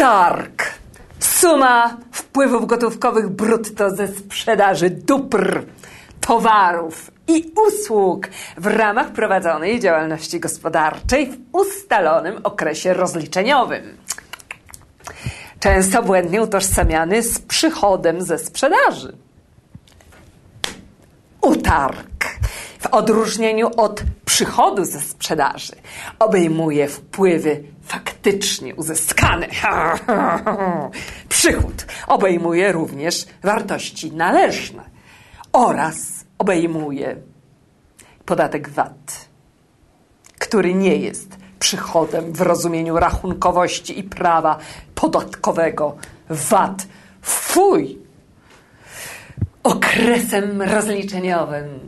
Utarg. Suma wpływów gotówkowych brutto ze sprzedaży dóbr, towarów i usług w ramach prowadzonej działalności gospodarczej w ustalonym okresie rozliczeniowym. Często błędnie utożsamiany z przychodem ze sprzedaży. Utarg w odróżnieniu od przychodu ze sprzedaży obejmuje wpływy faktycznie uzyskane. Przychód obejmuje również wartości należne oraz obejmuje podatek VAT, który nie jest przychodem w rozumieniu rachunkowości i prawa podatkowego. VAT fuj! Okresem rozliczeniowym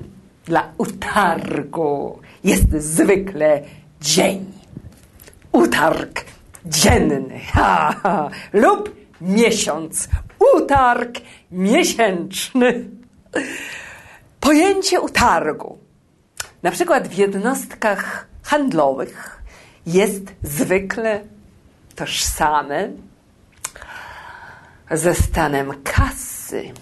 dla utargu jest zwykle dzień. Utarg dzienny ha, ha, lub miesiąc. Utarg miesięczny. Pojęcie utargu, na przykład w jednostkach handlowych, jest zwykle tożsame ze stanem kasy